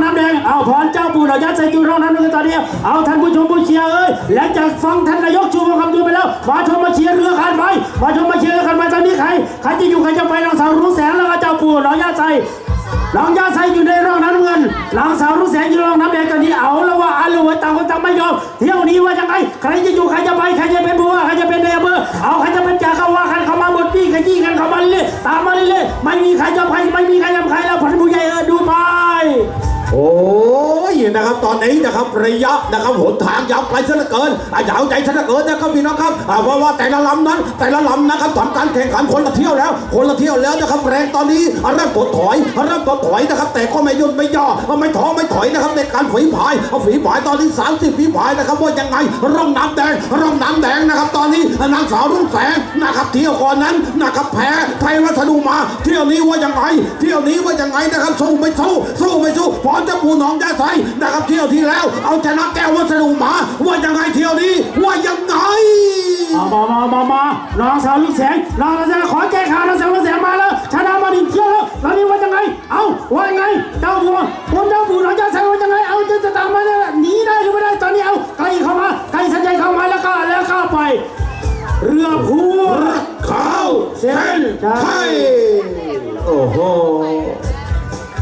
น้ำแดง เอาพรเจ้าปู่ดอกยัดใส่จูร่องน้ำเงินตอนนี้ เอาท่านผู้ชมผู้เชียร์เอ้ย หลังจากฟังท่านนายกชูคำดูไปแล้ว มาชมมาเชียร์เรือขันไปมาชมมาเชียร์เรือขันไปตอนนี้ใคร ใครจะอยู่ใครจะไปนางสาวรุ่งแสงแล้วก็เจ้าปู่ดอกยัดใส่น้องยาใส่อยู่ในร่องน้ำเงินนางสาวรุ่งแสงอยู่ร่องน้ำแดงตอนนี้ เอาแล้วว่าอาลูกต่างคนต่างไม่ยอม เที่ยวนี้ว่ายังไง ใครจะอยู่ใครจะไป ใครจะเป็นผู้ว่า ใครจะเป็นนายอำเภอเอาใครจะเป็นจ่าเขาว่ากันเข้ามาหมดปี้ขยี้กันเข้ามาเรื่อยตามมาเรื่อยไม่มีใครจะไปไม่มีใครจะ นะครับตอนนี้นะครับระยะนะครับหนทางยาวไกลซะเหลือเกินอะยาวใจซะเหลือเกินนะครับพี่น้องครับเพราะว่าแต่ละลำนั้น แต่ละลำนะครับทำการแข่งขันคนละเที่ยวแล้ว คนละเที่ยวแล้วนะครับแรงตอนนี้เริ่มกดถอยเริ่มกดถอยนะครับ แต่ก็ไม่ยุดไม่ย่อไม่ท้อไม่ถอยนะครับในการฝีพายอะฝีพายตอนนี้30ฝีพายนะครับว่ายังไงร่องน้ำแดงร่องน้ำแดงนะครับ ตอนนี้นางสาวรุ่งแสงนะครับเที่ยวก่อนนั้นนะครับแพ้ไทยวัสดุมาเที่ยวนี้ว่ายังไงเที่ยวนี้ว่ายังไงนะครับสู้ไม่สู้สู้ไม่สู้พรเจะปูหนองยาใสนะครับเที่ยวที่แล้ว เอาชนะแก้ววัสดุมา ว่ายังไงเที่ยวนี้ ว่ายังไงเอามามามามาน้องสาวลูกแสงน้องสาวขอแก้ข่าวน้องสาวลูกแสงมาแล้วชนะมาดิเที่ยวแล้วแล้วนี่ว่ายังไง เอาว่ายังไงเจ้าบัวผมเจ้าปู่น้องเจ้าชายว่ายังไงเอาจะจะตามมาเนี่ยหนีได้หรือไม่ได้ตอนนี้เอาใครเข้ามาใครสัญญาเข้ามาแล้วก็แล้วก็ไป เรือพัวข้าวเส้นไทยโอ้โห